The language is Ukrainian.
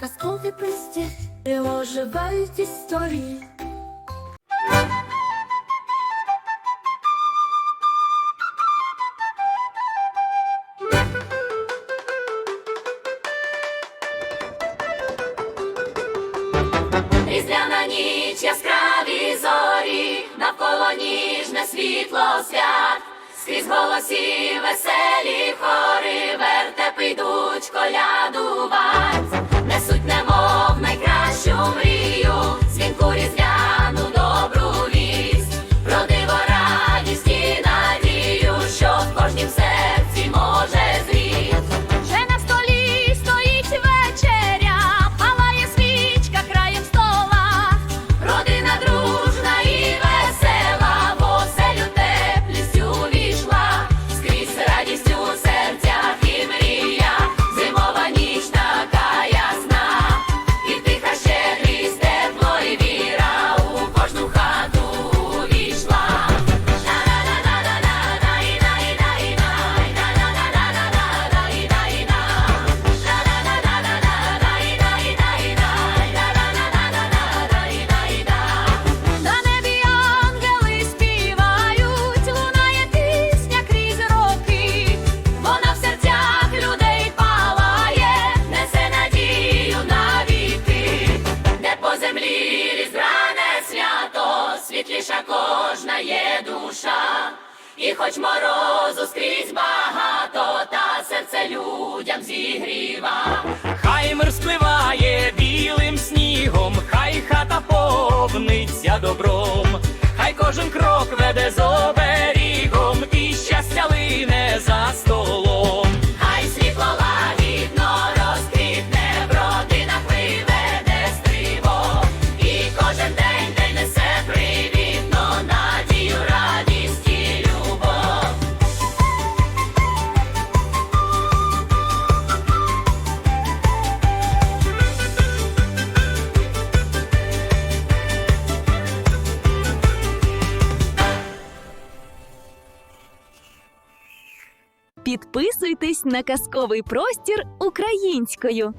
казкові присті і оживають історії. Різдвяна ніч яскраві зорі, навколо ніжне світло свят, скрізь голосі, веселі хори, вертепи йдуть коляду. безбожна є душа, і хоч мороз. Підписуйтесь на казковий простір українською.